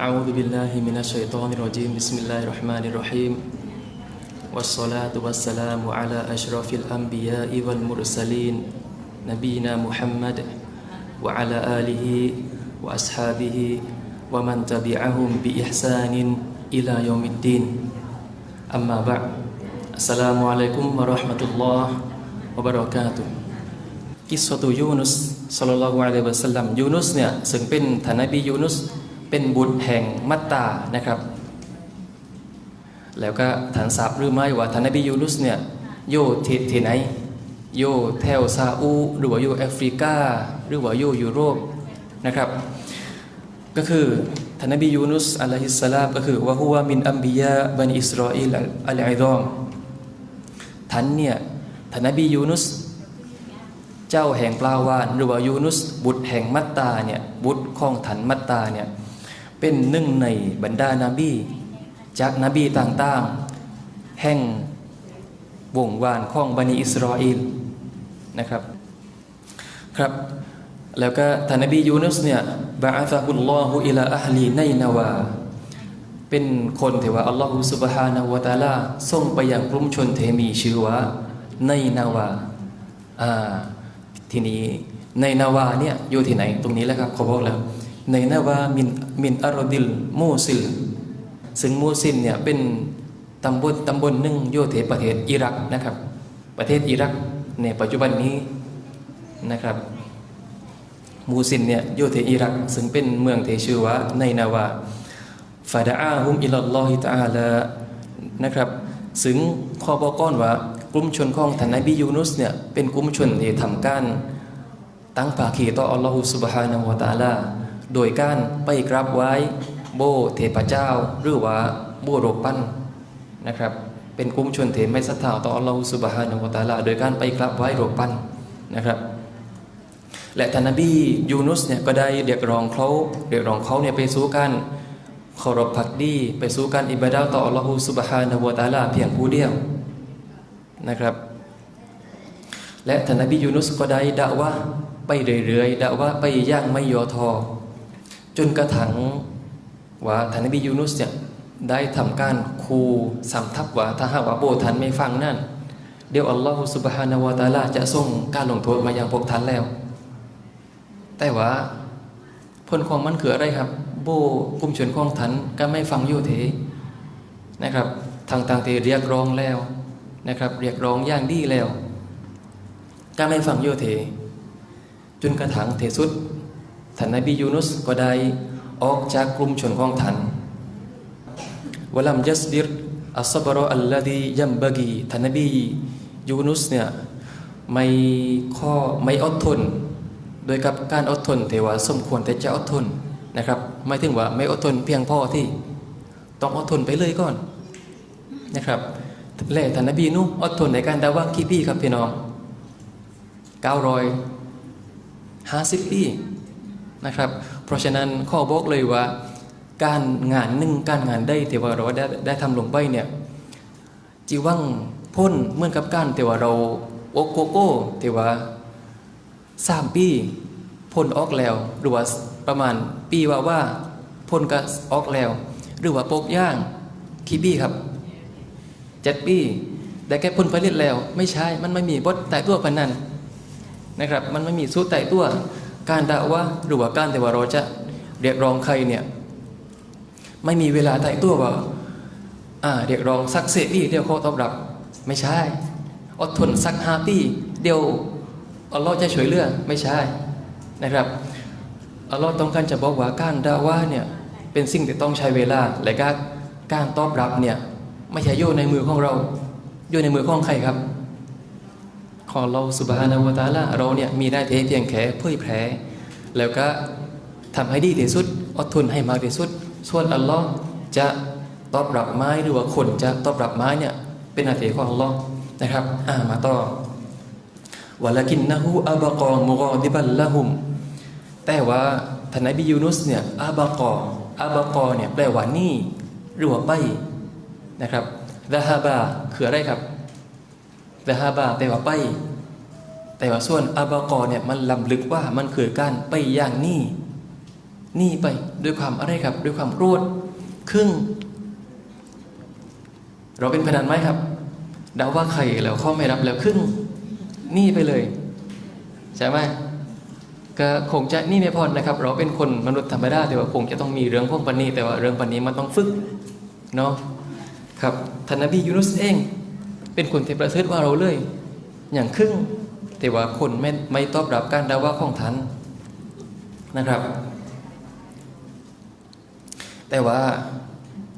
أعوذ بالله من الشيطان الرجيم بسم الله الرحمن الرحيم والصلاة والسلام على أشرف الأنبياء والمرسلين نبينا محمد وعلى آله وأصحابه ومن تبعهم بإحسان إلى يوم الدين أما بعد السلام عليكم ورحمة الله وبركاته กิสตุยูนุสสัลลัลลอฮุอะลัยฮิวะสัลลัมยูนุสเนี่ยซึ่งเป็นท่านนบียูนุส เป็นบุตรแห่งมัตตานะครับ แล้วก็ฐานทราบหรือไม่ว่าทานนบียูนุสเนี่ยอยู่ที่ที่ไหนอยู่แถวซาอุหรือว่าอยู่แอฟริกา หรือว่าอยู่ยุโรปนะครับ ก็คือท่านนบียูนุสอะลัยฮิสสลามก็คือว่าฮุวามินอัมบิยาบันอิสราเอลอัลไอดอมท่านเนี่ยท่านนบียูนุสเจ้าแห่งปลาวานหรือว่ายูนุสบุตรแห่งมัตตาเนี่ยบุตรของถันมัตตาเนี่ย เป็นหนึ่งในบรรดานาบี จากนาบีต่างๆ แห่งวงวานของบันิอิสราเอลนะครับครับ แล้วก็ท่านนบียูนุสเนี่ยบาอัซะฮุลลอฮุอิลาอัฮลีในนาวา เป็นคนที่ว่าอัลลอฮฺสุบฮานะฮูวะตาลาส่งไปยังกลุ่มชนเทมีชื่อว่าในนาวาอ่าทีนี้ในนาวาเนี่ยอยู่ที่ไหนตรงนี้แหละครับเขาบอกแล้ว ในนาวามินมินอารดิลมูซิล ซึ่งมูซิลเนี่ยเป็นตำบลตำบลหนึ่งอยู่ที่ประเทศอิรักนะครับ ประเทศอิรักในปัจจุบันนี้นะครับมูซินเนี่ยอยู่ที่อิรักซึ่งเป็นเมืองที่ชื่อว่าในนาวาฟาดาอาฮุมอิลลัลลอฮิตาลานะครับซึ่งข้อบอกก้อนว่ากลุ่มชนของท่านนบียูนุสเนี่ยเป็นกลุ่มชนที่ทำการตั้งภาคีต่ออัลลอฮฺสุบฮานะฮูวะตาลา โดยการไปกราบไหว้โบเทพเจ้า หรือว่าโบโรปั้นนะครับ เป็นกลุ่มชนที่ไม่ศรัทธาต่ออัลลอฮฺสุบฮานะฮูวตาลา โดยการไปกราบไหว้โรปั้นนะครับ และท่านนบียูนุสเนี่ยก็ได้เรียกร้องเขาเรียกร้องเขาเนี่ยไปสู่การเคารพพักดีไปสู่การอิบาดาต่ออัลลอฮฺสุบฮานะฮูวตาลา เพียงผู้เดียวนะครับและท่านนบียูนุสก็ได้ด่าว่าไปเรื่อยๆด่าว่าไปย่างไม่ย่อทอ จนกระทั่งว่าท่านนบียูนุสเนี่ยได้ทำการคูสำทับว่าถ้าหากว่าโบทันไม่ฟังนั่น เดี๋ยวอัลลอฮฺสุบฮานาวะตาลาจะส่งการลงโทษมายังพวกท่านแล้ว แต่ว่าผลของมันคืออะไรครับ โบกุมชนของท่านก็ไม่ฟังโยเทนะครับทางต่างที่เรียกร้องแล้วนะครับ เรียกร้องอย่างดีแล้วก็ไม่ฟังโยเทจนกระทั่งเทสุด ท่านนบียูนุสก็ได้ออกจากกลุ่มชนของท่านวลัมยัสบิรอัสบรออัลลดียัมบกีท่านนบียูนุสเนี่ยไม่ข้อไม่อดทน โดยกับการอดทนเทว่าสมควรแต่จะอดทนนะครับไม่ถึงว่าไม่อดทนเพียงพอที่ต้องอดทนไปเลยก่อนนะครับและท่านนบีนุอดทนในการดาว่ากี่ปีครับพี่น้อง950ปี นะครับ เพราะฉะนั้นข้อบอกเลยว่า การงานหนึ่งการงานได้เทวาเราได้ได้ทำลงไปเนี่ยจีวังพ้นเหมือนกับการเทวาเราโอโกโก้เทวาสามปีพ้นออกแล้ว หรือว่าประมาณปีว่าว่าพ้นก็ออกแล้ว หรือว่าปกย่างคีบี้ครับเจ็ดปีแต่แค่พ้นผลิตแล้ว ไม่ใช่มันไม่มีบทแต่ตัวพันนันนะครับ มันไม่มีสู้แต่ตัว การด่าว่าหรือว่าการแต่ว่าเราจะเรียกร้องใครเนี่ยไม่มีเวลาแต่ตัวว่าอ่าเรียกร้องสักเสียปีเดียวเขาตอบรับ ไม่ใช่ อดทนสักห้าปีเดียวอัลลอฮ์จะช่วยเหลือไม่ใช่นะครับอัลลอฮ์ต้องการจะบอกว่าการด่าว่าเนี่ยเป็นสิ่งที่ต้องใช้เวลาและก็การตอบรับเนี่ยไม่ใช่โยนในมือของเราโยนในมือของใครครับ ของเราสุบฮานาวตาละเราเนี่ยมีได้เพียงแค่เผยแผ่แล้วก็ทำให้ดีที่สุดอดทนให้มากที่สุด ส่วนอัลลอฮ์จะตอบรับไม้หรือว่าคนจะตอบรับไม้เนี่ยเป็นหน้าที่ของอัลลอฮ์นะครับอ่ามาต่อวะลากินนะฮูอับกอมุกอดิบัลละหุมแต่ว่าท่านนบียูนุสเนี่ยอาบกออาบกอเนี่ยแปลว่านี่หรือว่าใบนะครับดะฮาบาคืออะไรครับ ดะฮาบาแปลว่าไป แต่ว่าส่วนอาบากอเนี่ยมันลำลึกว่ามันคือการไปอย่างนี่นี่ไปด้วยความอะไรครับ ด้วยความโกรธครึ่ง เราเป็นพนันไหมครับเดาว่าใครแล้วเขาไม่รับแล้วครึ่งนี่ไปเลย ใช่ไหมก็คงจะนี่ไม่พอนะครับ เราเป็นคนมนุษย์ธรรมดาแต่ว่าคงจะต้องมีเรื่องพวกปันนี้ แต่ว่าเรื่องปันนี้มันต้องฝึกเนาะครับท่านนบียูนุสเอง เป็นคนที่ประเสริฐว่าเราเลย อย่างครึ่งแต่ว่าคนไม่ไม่ตอบรับการดาว่าของท่านนะครับ แต่ว่า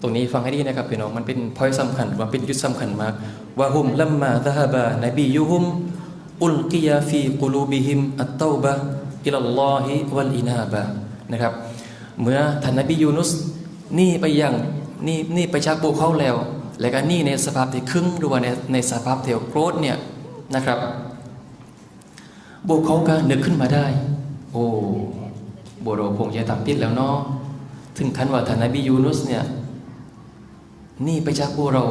ตรงนี้ฟังให้ดีนะครับพี่น้องมันเป็นพอยสำคัญว่าเป็นยุทธสำคัญมากว่าฮุมลัมมาซะฮบะนบียุฮุมอุลกิยาฟีกุลูบิฮิมอัตตาบะอิลลอฮิวัลอินาบะนะครับ เมื่อท่านนบียูนุสนี่ไปยังนี่นี่ไปจากบุเขาแล้ว และก็นี่ในสภาพที่ครึ่งหรือว่าในในสภาพที่โกรธเนี่ยนะครับบุกเขาก็นึกขึ้นมาได้ โอ้โบโรคงจะทำผิดแล้วเนาะถึงขั้นว่าทานบียูนุสเนี่ยนี่ไปจากพวกเรา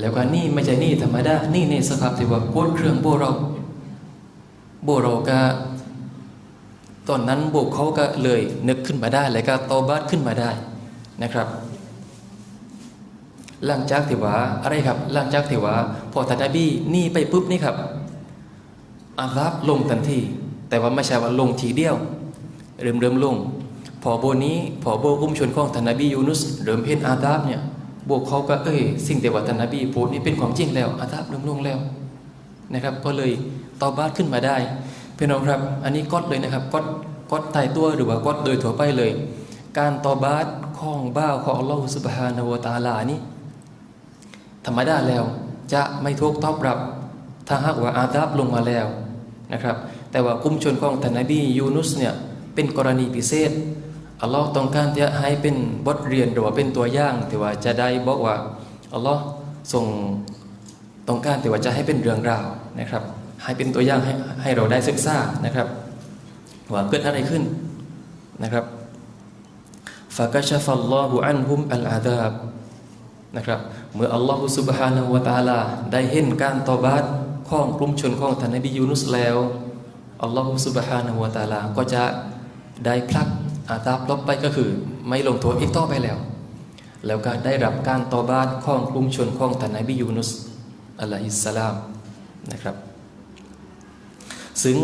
แล้วก็นี่ไม่ใช่นี่ธรรมดา นี่ในสภาพที่ว่าโคตรเครื่องโบเราโบเราก็ตอนนั้นโบกเขาก็เลยนึกขึ้นมาได้ แล้วก็โตบัดขึ้นมาได้นะครับ หลังจากที่ว่าอะไรครับหลังจากที่ว่าพอท่านนบีนี่ไปปุ๊บนี่ครับอาซับลงทันที แต่ว่าไม่ใช่ว่าลงทีเดียว เริ่มเริ่มลง พอโบนี้พอโบกุ้มชนของท่านนบียูนุสเริ่มเห็นอาดับเนี่ยโบกเขาก็เอ้ยสิ่งที่ว่าท่านนบีพูดนี่เป็นความจริงแล้วอาดับเริ่มลงแล้วนะครับ ก็เลยตอบาดขึ้นมาได้พี่น้องครับ อันนี้ก๊อดเลยนะครับก๊อดก๊อดตายตัวหรือว่าก๊อดโดยทั่วไปเลย การตอบาดของบ้าของอัลลอฮฺสุบฮานะฮูวตาลานี่ ธรรมดาแล้ว จะไม่ถูกตอบรับ ถ้าหากว่าอาดับลงมาแล้วนะครับ แต่ว่ากุ้มชนของท่านนบียูนุสเนี่ยเป็นกรณีพิเศษอัลลอฮ์ต้องการจะให้เป็นบทเรียนหรือว่าเป็นตัวอย่างที่ว่าจะได้บอกว่าอัลลอฮ์ทรงต้องการที่ว่าจะให้เป็นเรื่องราวนะครับ ให้เป็นตัวอย่างให้ให้เราได้ศึกษานะครับว่าเกิดอะไรขึ้นนะครับฟากชฟัลลอฮุอันฮุมอัลอาดาบนะครับ เมื่ออัลลอฮฺสุบฮานะฮูวะตาลา ได้เห็นการตอบัดของกลุ่มชนของท่านนบียูนุสแล้วอัลลอฮฺสุบฮานะฮูวะตาลา ก็จะได้พลักอาตาบลบไปก็คือ ไม่ลงโทษอีกต่อไปแล้ว แล้วก็ได้รับการตอบาดของกลุ่มชนของท่านนบียูนุสอะลัยฮิสสลามนะครับซึ่ง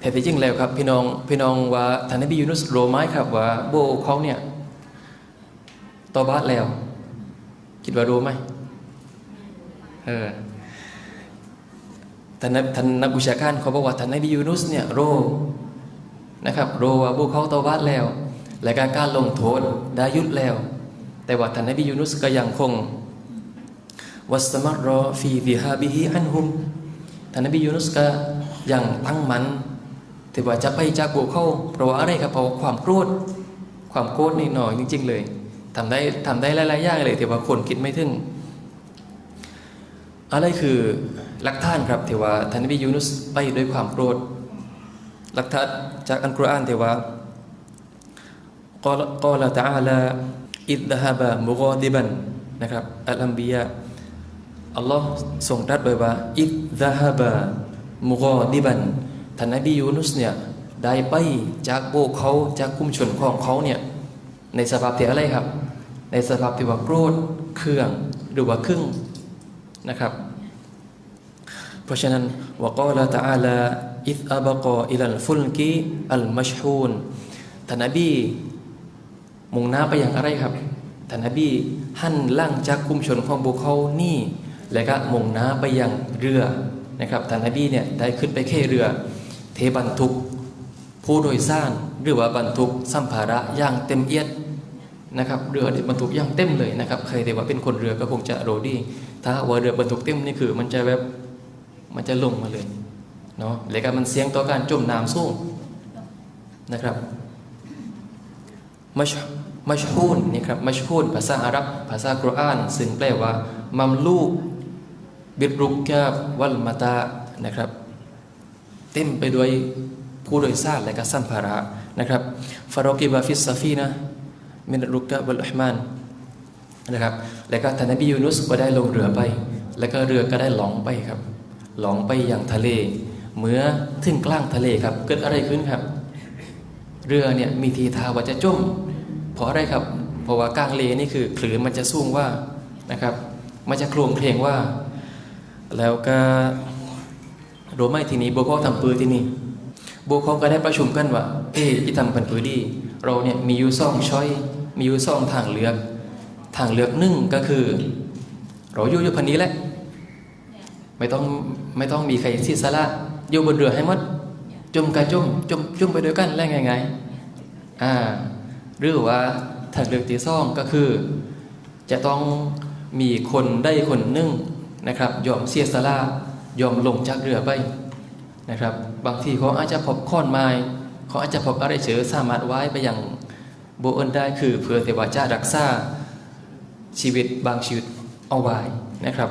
แท้ที่จริงแล้วครับพี่น้องพี่น้องว่าท่านนบียูนุสโรู้ไหมครับว่าโบเขาเนี่ยตอบาดแล้ว คิดว่ารู้ไหมเออท่านท่านนักวิชาการเขาบอกว่าท่านนบียูนุสเนี่ยรู้นะครับรู้ว่าพวกเขาตอบาดแล้ว และการการลงโทษได้ยุดแล้ว แต่ว่าท่านนบียูนุสก็ยังคงวัสมัรรอฟีดิฮาบิฮิอันฮุมท่านนบียูนุสก็ยังตั้งมันที่ว่าจะไปจากพวกเขาเพราะว่าอะไรครับเพราะความโกรธความโกรธนี่หน่อยจริง ๆ เลย ทำได้ทำได้หลายๆอย่างเลยที่ว่าคนคิดไม่ถึงอะไรคือลักฐานครับที่ว่าท่านนบียูนุสไปด้วยความโกรธลักฐานจากอัลกุรอานที่ว่ากอลาตาลาอิดฮะบะมุกอดิบันนะครับอัลอัมบียะอัลลอฮ์ส่งตรัดไว้ว่าอิดฮะบะมุกอดิบันท่านนบียูนุสเนี่ยได้ไปจากโบเขาจากกลุ่มชนของเขาเนี่ย ในสภาพที่อะไรครับ ในสภาพที่ว่าโกรธเครื่องหรือว่าครึ่งนะครับ เพราะฉะนั้นวกาลตะอาลาอิดอับกออิลัลฟุลกีอัลมัชฮูนท่านนบีมุ่งหน้าไปอย่างอะไรครับท่านนบีหันล่างจากคุมชนของบุคเขานี่ และก็มุ่งหน้าไปยังเรือนะครับท่านนบีเนี่ยได้ขึ้นไปแค่เรือ เทบรรทุก ผู้โดยสารหรือว่าบรรทุกสัมภาระอย่างเต็มเอียด นะครับเรือที่บรรทุกย่างเต็มเลยนะครับใครที่ว่าเป็นคนเรือก็คงจะรู้ดีถ้าว่าเรือบรรทุกเต็มนี่คือมันจะแบบมันจะลงมาเลยเนาะแล้วก็มันเสี่ยงต่อการจมน้ำสูงนะครับมัชมัชฮูนนี่ครับมัชฮูนภาษาอาหรับภาษากุรอาน ซึ่งแปลว่ามัมลูกบิรุกกาบวัลมาตานะครับ เต็มไปด้วยผู้โดยสารและก็สัมภาระนะครับฟารอกิบาฟิสซาฟีนะ มินรุกะบัลอุฮมานนะครับ แล้วก็ท่านนบียูนุสก็ได้ลงเรือไป แล้วก็เรือก็ได้หลงไปครับ หลงไปอย่างทะเล เมื่อถึงกลางทะเลครับ เกิดอะไรขึ้นครับ เรือเนี่ยมีทีท่าว่าจะจม เพราะอะไรครับ เพราะว่ากลางเลนี่คือคลื่นมันจะสูงว่านะครับ มันจะโครงเพลงว่า แล้วก็รู้ไหมทีนี้โบเขาทำปืนที่นี่โบเขาก็ได้ประชุมกันว่า เอ๊ะที่ทำพันปืนดี เราเนี่ยมีอยู่สองช้อย มีอยู่สองทางเลือก ทางเลือกหนึ่งก็คือ เราอยู่อยู่พันนี้แหละ ไม่ต้องไม่ต้องมีใครที่สละอยู่บนเรือให้หมดจมกระจมจมจมไปด้วยกันแล้วไงไงอ่าหรือว่าทางเลือกที่สองก็คือ จะต้องมีคนได้คนหนึ่งนะครับ ยอมเสียสละยอมลงจากเรือไปนะครับ บางทีเขาอาจจะพบค้อนไม้ ขาอาจจะพบอะไรเฉยสามารถไว้ไปอย่างโบเอินได้คือเพื่อเทวาจะรักษาชีวิตบางชีวิตเอาไว้นะครับ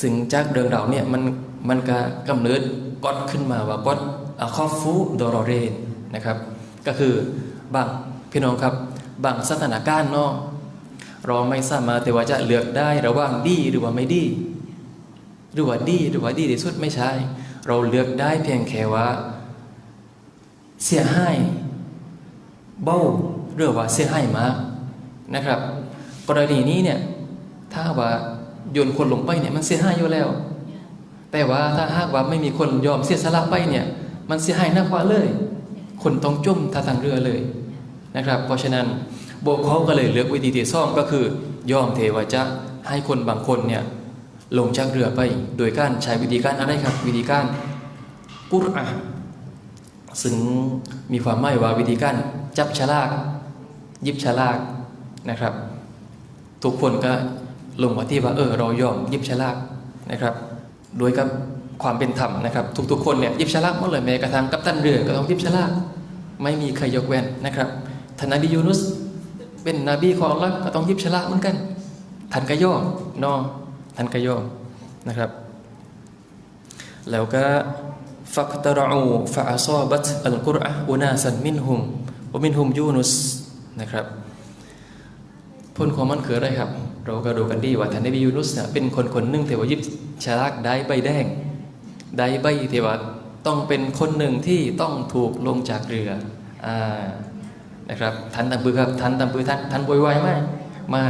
ซึ่งจากเรื่องราเนี่ยมันมันก็กำเนิดก๊อดขึ้นมาว่าก๊อดคอฟูดอรอเรนนะครับ ก็คือบางพี่น้องครับบางสถานการณ์เนาะเราไม่สามารถแต่ว่าจะเลือกได้ระหว่างดีหรือว่าไม่ดีหรือว่าดีหรือว่าดีที่สุดไม่ใช่ เราเลือกได้เพียงแค่ว่า เสียให้เบ้าหรือว่าเสียให้มากนะครับ กรณีนี้เนี่ยถ้าว่าโยนคนลงไปเนี่ยมันเสียหายอยู่แล้ว แต่ว่าถ้าหากว่าไม่มีคนยอมเสียสละไปเนี่ย มันเสียหายหนักกว่าเลย คนต้องจมทาทางเรือเลยนะครับ เพราะฉะนั้นโบเขาก็เลยเลือกวิธีที่ซ่อมก็คือยอมเทวจะให้คนบางคนเนี่ยลงจากเรือไป โดยการใช้วิธีการอะไรครับ วิธีการกุรอะห์ ซึ่งมีความหมายว่าวิธีการจับฉลาก ยิบฉลากนะครับ ทุกคนก็ลงมาที่ว่าเออเรายอมยิบฉลากนะครับโดยกับความเป็นธรรมนะครับ ทุกๆคนเนี่ยยิบฉลากหมดเลยแม้กระทั่งกัปตันเรือก็ต้องยิบฉลากไม่มีใครยกเว้นนะครับท่านนบียูนุสเป็นนบีของอัลลอฮ์ก็ต้องยิบฉลากเหมือนกันท่านก็ยอมนอท่านก็ยอมนะครับ แล้วก็ ฟักตรอูฟะอซอบัตอัลกุรอห์อุนาสันมินฮุมวะมินฮุมยูนุสนะครับผลของมันคืออะไรครับ เราก็ดูกันดีว่าท่านนบียูนุสเนี่ยเป็นคนคนหนึ่งที่ว่ายิบฉลากได้ใบแดง ได้ใบที่ว่าต้องเป็นคนหนึ่งที่ต้องถูกลงจากเรืออ่านะครับท่านตามปือครับท่านตามปือท่านท่านโวยวายไหมไม่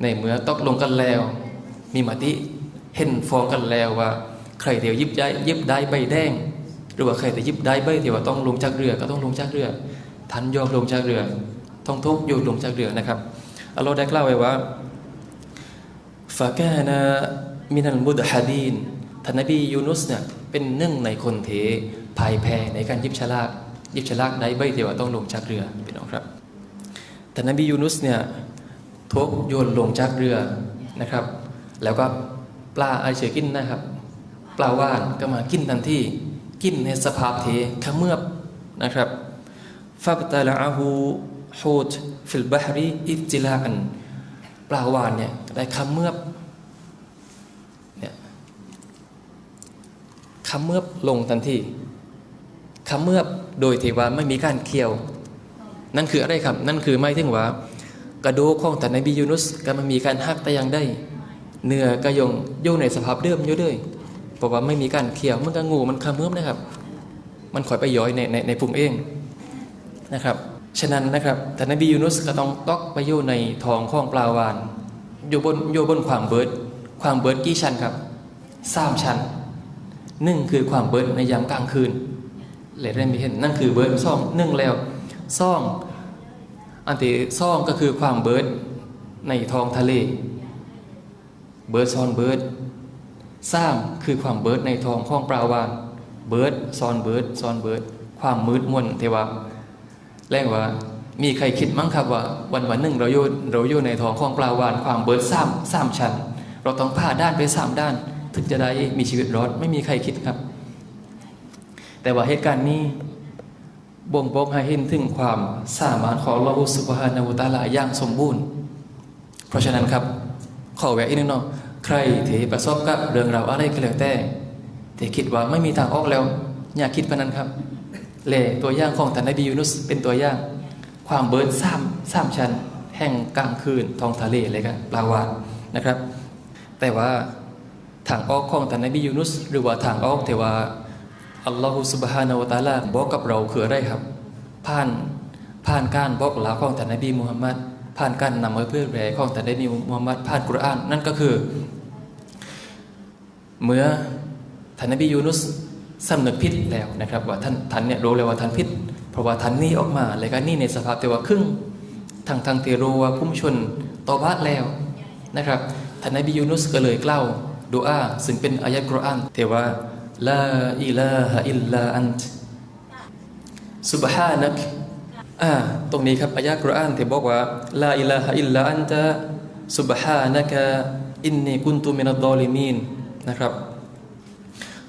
ในเมื่อตกลงกันแล้ว มีมติเห็นฟ้องกันแล้วว่า ใครเดียวยิบได้ยิบได้ใบแดง หรือว่าใครแต่ยิบได้ใบที่ว่าต้องลงจากเรือก็ต้องลงจากเรือท่านยอมลงจากเรือต้องทุกโยนลงจากเรือนะครับอัลลอฮ์ได้กล่าวไว้ว่าฟากานะมินัลมุดฮะดีนท่านนบียูนุสเนี่ยเป็นหนึ่งในคนเทพายแพในการยิบฉลากยิบฉลากได้ใบเดียวต้องลงจากเรือพี่น้องครับท่านนบียูนุสเนี่ยทุกโยนลงจากเรือนะครับ แล้วก็ปลาไอเฉยกินนะครับ ปลาว่านก็มากินทันทีกินในสภาพเทขมือบนะครับฟาบตาลาอาหูฮูดฟิลบาฮรีอิจิลาอันปลาวานเนี่ยได้ขมือบเนี่ยขมือบลงทันทีขมือบโดยที่ว่าไม่มีการเคี่ยว นั่นคืออะไรครับ นั่นคือไม่ถึงว่า กระดูกของแต่ในบียูนุสก็มันมีการหักแต่ยังได้ เนื้อก็ยงอยู่ในสภาพเดิมอยู่เลย เพราะว่าไม่มีการเคี่ยวมันก็งูมันขมือบนะครับ มันคอยไปย้อยในในในพุงเองนะครับฉะนั้นนะครับแต่นบียูนุสก็ต้องตอกไปอยู่ในท้องของปลาวาน อยู่บนอยู่บนความเบิด ความเบิดกี่ชั้นครับสามชั้นหนึ่งคือความเบิดในยามกลางคืนเลยได้มีเห็นนั่นคือเบิดซ่องหนึ่งแล้วซ่องอันที่ซ่องก็คือความเบิดในท้องทะเล เบิดซอนเบิด สร้างคือความเบิดในทองของปลาวานเบิดซอนเบิดซอนเบิด ความมืดมนเทวาแรงว่า มีใครคิดมั้งครับว่า วันวันหนึ่งเราโยนเราโยนในทองของปลาวานความเบิดสามสามชั้นเราต้องผ่าด้านไปสามด้าน ถึงจะได้มีชีวิตรอดไม่มีใครคิดครับ แต่ว่าเหตุการณ์นี้บ่งบอกให้เห็นถึงความสามารถของลอฮฺสุบฮานาวุตาลาอย่างสมบูรณ์ เพราะฉะนั้นครับ ขอแวะอีกนิดหน่อย ใครที่ประสบกับเรื่องราวอะไรก็แล้วแต่ที่คิดว่าไม่มีทางออกแล้ว อย่าคิดพนันครับเล่ตัวอย่างของท่านนบียูนุสเป็นตัวอย่าง ความเบิร์ดซ้ำซ้ำชั้นแห่งกลางคืนท้องทะเลเลยครับปลาวานนะครับ แต่ว่าทางออกของท่านนบียูนุส หรือว่าทางออกที่ว่าอัลลอฮฺสุบฮานาวะตาลาบอกกับเราคืออะไรครับ ผ่านผ่านการบอกลาของท่านนบีมุฮัมมัดผ่านการนำมาเพื่อแผ่ของท่านนบีมุฮัมมัดผ่านกุรอาน นั่นก็คือ เมื่อท่านนบียูนุสสำนึกผิดแล้วนะครับ ว่าท่านท่านเนี่ยรู้แล้วว่าท่านผิด เพราะว่าท่านนี่ออกมาแล้วก็นี่ในสภาพแต่ว่าครึ่งทางทางเตรู้ว่าพุ่มชนตอบาดแล้วนะครับท่านนบียูนุสก็เลยกล่าวดูอาซึ่งเป็นอายะกุรอานแต่ว่าลาอิลาฮะอิลลาอันตสุบฮานักอ่าตรงนี้ครับอายะกุรอานที่บอกว่าลาอิลาฮะอิลลาอันตะสุบฮานักอินนีกุนตุมินัดดอลิมีน นะครับ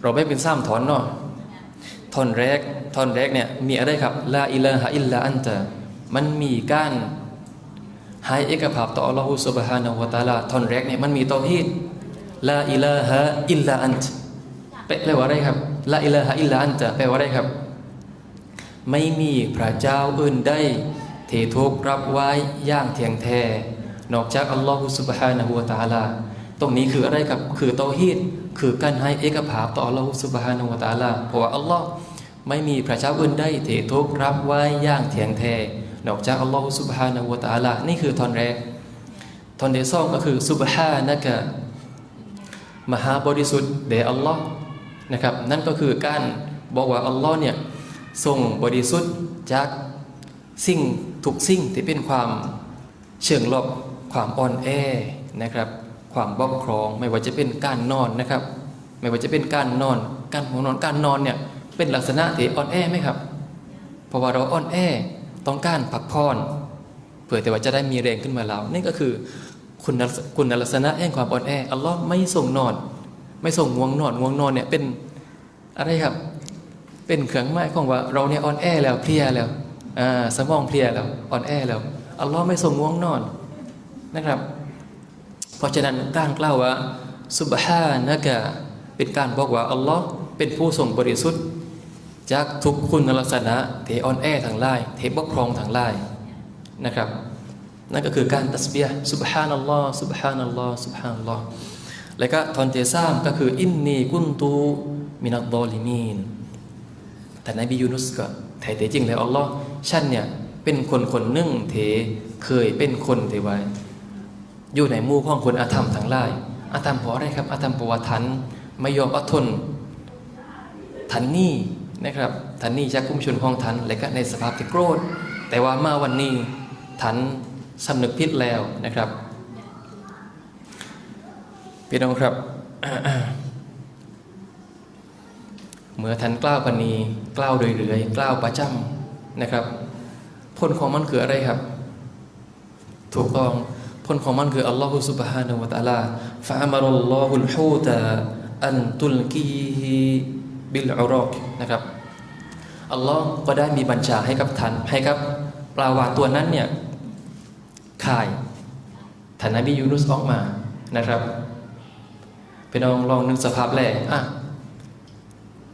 เราไม่เป็นซ้ำถอนเนาะท่อนแรกท่อนแรกเนี่ยมีอะไรครับลาอิลาฮะอิลลาอันตะมันมีการใหายเอกภาพต่ออัลลอฮฺสุบฮานะฮูวะตะอาลาท่อนแรกเนี่ยมันมีเตอฮีดลาอิลาฮะอิลลาอันตแปลว่าอะไรครับลาอิลาฮะอิลลาอันตะแปลว่าอะไรครับ ไม่มีพระเจ้าอื่นใดที่ถูกรับไว้ย่างเทียงแท้นอกจากอัลลอฮฺสุบฮานะฮูวะตะอาลา ตรงนี้คืออะไรครับ คือเตาฮีดคือการให้เอกภาพต่ออัลลอฮฺสุบฮานะฮูวตะอาลาเพราะว่าอัลลอฮ์ไม่มีพระเจ้าอื่นใดที่ถูกรับไว้อย่างเที่ยงแท้นอกจากอัลลอฮฺสุบฮานะฮูวตะอาลานี่คือท่อนแรกท่อนที่สองก็คือสุบฮานะกะมหาบริสุทธิ์แด่อัลลอฮ์นะครับนั่นก็คือการบอกว่าอัลลอฮ์เนี่ยทรงบริสุทธิ์จากสิ่งทุกสิ่งที่เป็นความเชิงลบความอ่อนแอนะครับ ความบกพร่อง ไม่ว่าจะเป็นการนอนนะครับ ไม่ว่าจะเป็นการนอน การหัวนอนการนอนเนี่ยเป็นลักษณะที่อ่อนแอไหมครับเพราะว่าเราอ่อนแอต้องการพักผ่อนเพื่อแต่ว่าจะได้มีแรงขึ้นมาเรานี่ก็คือคุณคุณลักษณะแห่งความอ่อนแออัลลอฮ์ไม่ส่งนอน ไม่ส่งง่วงนอนง่วงนอนเนี่ยเป็นอะไรครับ เป็นเครื่องหมายของว่าเราเนี่ยอ่อนแอแล้วเพลียแล้วอ่าสมองเพลียแล้วอ่อนแอแล้วอัลลอฮ์ไม่ทรงง่วงนอนนะครับ เพราะฉะนั้นการกล่าวว่าสุบฮานะกะเป็นการบอกว่าอัลลอฮ์เป็นผู้ทรงบริสุทธิ์ จากทุกคุณลักษณะเทออนแอทางไลายเทบกพรองทางไลายนะครับ นั่นก็คือการตัสเบียสุบฮานัลลอฮ์สุบฮานัลลอฮ์สุบฮานัลลอฮ์แล้วก็ทอนเจซามก็คืออินนีกุนตูมินัดดอลิมีนแต่นบียูนุสก็แท้จริงแล้วอัลลอฮ์ฉันเนี่ยเป็นคนคนนึ่งเทเคยเป็นคนเทไว้ อยู่ในหมู่ของคนอาธรรมทั้งหลายอาธรรมเพราะอะไรครับอาธรรมเพราะว่าทันไม่ยอมอดทนทันนี่นะครับทันนี่จากกุ้มชนของทันและก็ในสภาพที่โกรธ แต่ว่ามาวันนี้ทันสำนึกผิดแล้วนะครับพี่น้องครับ เมื่อท่านกล้าวปณีกล้าวโดยเรื่อยกล้าวประจำนะครับ ผลของมันคืออะไรครับ ถูกต้อง ผลของมันคืออัลลอฮฺสุบฮานาวะตะลาฟะมารุลลอฮุลฮูตะอันตุลกีฮิบิลอุรอกนะครับอัลลอฮ์ก็ได้มีบัญชาให้กับท่านให้กับปลาวานตัวนั้นเนี่ยคายท่านนบียูนุสออกมานะครับไปลองลองนึกสภาพแรกอะ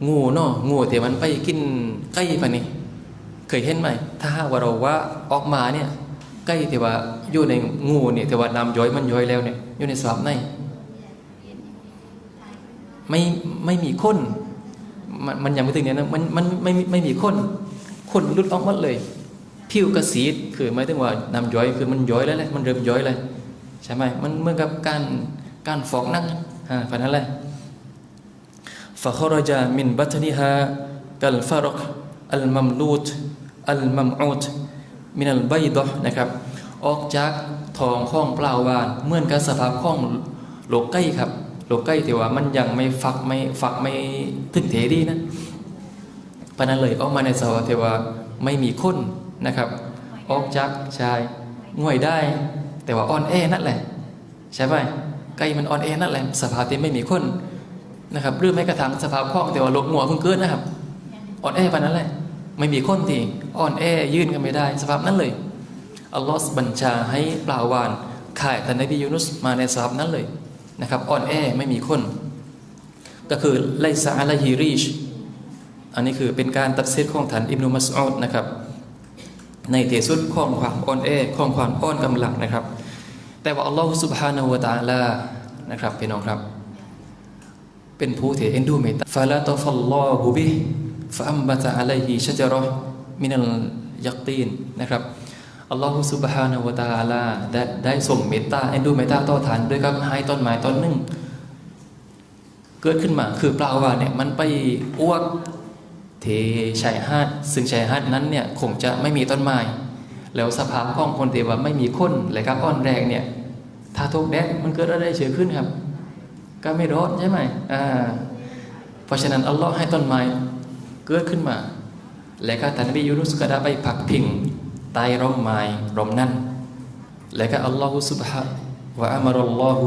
งูเนาะงูแต่มันไปกินไก่ปะนี่เคยเห็นไหม ถ้าว่าเราว่าออกมาเนี่ย ใกล้ที่ว่าอยู่ในงูเนี่ยที่ว่านำย้อยมันย้อยแล้วเนี่ยอยู่ในสภาพไหนไม่ไม่มีคนมันมันยังไม่ถึงเนี่ยนะมันมันไม่ไม่มีคน คนรุดออกหมดเลย ผิวกระสีคือหมายถึงว่านำย้อยคือมันย้อยแล้วแหละมันเริ่มย้อยเลยใช่ไหมมันเมื่อกับการการฟอกนั่งอ่ฝันนั้นแหละฟะคอรจามินบัตนิฮากลฟารกอัลมัมลูตอัลมัมอูต มินัลไบดอนะครับ ออกจากทองข้องเปล่าวานเหมือนกับสภาพข้องโลกไก่ครับโลกไก่ที่ว่ามันยังไม่ฟักไม่ฟักไม่ถึงเทดีนะปนั้นเลยออกมาในสภาวะที่ว่าไม่มีข้นนะครับ ออกจากชายง่วยได้ แต่ว่าอ่อนแอนั่นแหละ ใช่ไหมไก่มันอ่อนแอนั่นแหละสภาพที่ไม่มีข้นนะครับหรือแม้กระทั่งสภาพคล่องแต่ว่าลกหัวเพิ่งเกิดนะครับอ่อนแอปนั้นแหละ ไม่มีคนที่อ่อนแอยื่นกันไม่ได้ สภาพนั้นเลย อัลลอฮฺบัญชาให้ปลาวานข่ายท่านนบียูนุสมาในสภาพนั้นเลยนะครับอ่อนแอไม่มีคน ก็คือไลซาอะลฮิริชอันนี้คือเป็นการตัดเซตของฐานอิบนุมัสอุดนะครับในเทสุดของความอ่อนแอข้องความอ่อนกำลังนะครับ แต่ว่าอัลลอฮ์สุบฮานาวะตาลานะครับพี่น้องครับ เป็นผู้เทเอนดูเมตตาฟาลาตฟัลลอฮุบิ ฟอัมบะตะอะลัยฮิชะจระมินัลยักตีนนะครับอัลลอฮฺซุบฮานะวะตะอาลาได้ได้ส่งเมตตาเอ็นดูเมตตาต่อฐานด้วยกับให้ต้นไม้ต้นหนึ่ง เกิดขึ้นมาคือปลาวาเนี่ยมันไปอ้วกเทชายหาดซึ่งชายหาดนั้นเนี่ยคงจะไม่มีต้นไม้แล้วสภาพของคนเที่ว่าไม่มีคนเลยครับอ่อนแรงเนี่ยถ้าทุกแดดมันเกิดอะไรเฉยขึ้นครับ ก็ไม่รอดใช่ไหมอ่าเพราะฉะนั้นอัลลอฮ์ให้ต้นไม้ เกิดขึ้นมาและก็ท่านนบียูนุสก็ได้ไปพักพิงใต้ร่มไม้ร่มนั้นและก็อัลลอฮฺสุบฮะวะอัมรุลลอฮฺ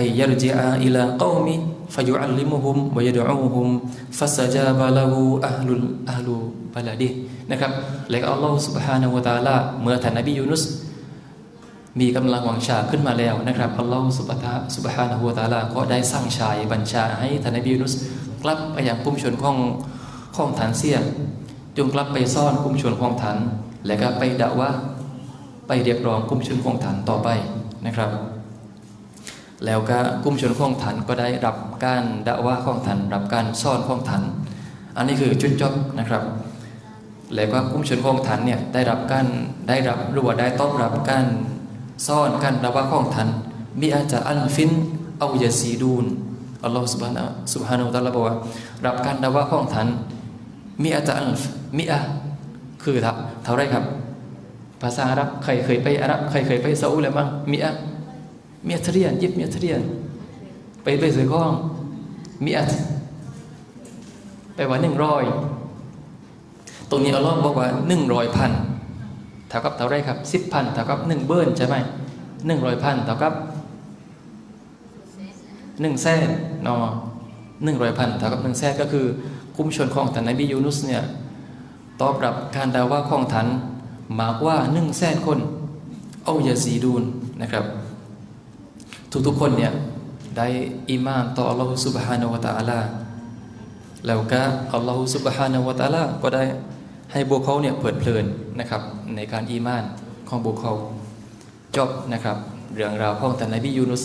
อัยยรจิอาอิลากามิฟยุอัลลิมุฮุมวยดอูฮุมฟัสจาบะละหูอัลลุลอัลลุบะลาดินะครับและก็อัลลอฮฺสุบฮานะฮูวะตะอาลาเมื่อท่านนบียูนุสมีกำลังวังชาขึ้นมาแล้วนะครับอัลลอฮฺสุบฮาสุบฮานะฮูวะตะอาลาก็ได้สร้างชายบัญชาให้ท่านนบียูนุสกลับไปยังกลุ่มชนของ ข้องฐานเสีย จงกลับไปซ่อนกลุ่มชนข้องฐานและก็ไปด่าว่าไปเรียกร้องกลุ่มชนข้องฐานต่อไปนะครับ แล้วก็กลุ่มชนข้องฐานก็ได้รับการด่าว่าข้องฐานรับการซ่อนข้องฐานอันนี้คือจุดจบนะครับ แล้วก็กลุ่มชนข้องฐานเนี่ยได้รับการได้รับหรือว่าได้ต้อบรับการซ่อนการด่าว่าข้องฐานมีอาจจะอัลฟินเอายาซีดูนอัลลอฮฺสุบฮานะสุบฮานาอัลลอฮฺบอกว่ารับการด่าว่าของฐาน มีอาจจะอัลฟมีอะคือเท่าไรครับ ภาษาอาหรับใครเคยไปอาหรับใครเคยไปซาอุแล้วบ้างมีอะมีอัตเรียนยิบมีอัตเรียน ไปไปซื้อข้องมีอัตไปว่าหนึ่งร้อยตรงนี้อัลลอฮ์บอกว่าหนึ่งร้อยพันเท่ากับเท่าไรครับสิบพันเท่ากับหนึ่งเบิร์นใช่ไหมหนึ่งร้อยพันเท่ากับหนึ่งแสนนอหนึ่งร้อยพันเท่ากับหนึ่งแสนก็คือ กลุ่มชนของท่านนบียูนุสเนี่ยตอบรับการดาว่าของท่านมากว่าหนึ่งแสนคนเอายาซีดูนนะครับ ทุกๆคนเนี่ยได้อิมานต่ออัลลอฮฺสุบฮานาวะตะอาลาแล้วก็อัลลอฮฺสุบฮานาวะตะอาลาก็ได้ให้บุคเขาเนี่ยเปิดเพลินนะครับในการอีมานของบุคเขาจบนะครับ เรื่องราวของท่านนบียูนุส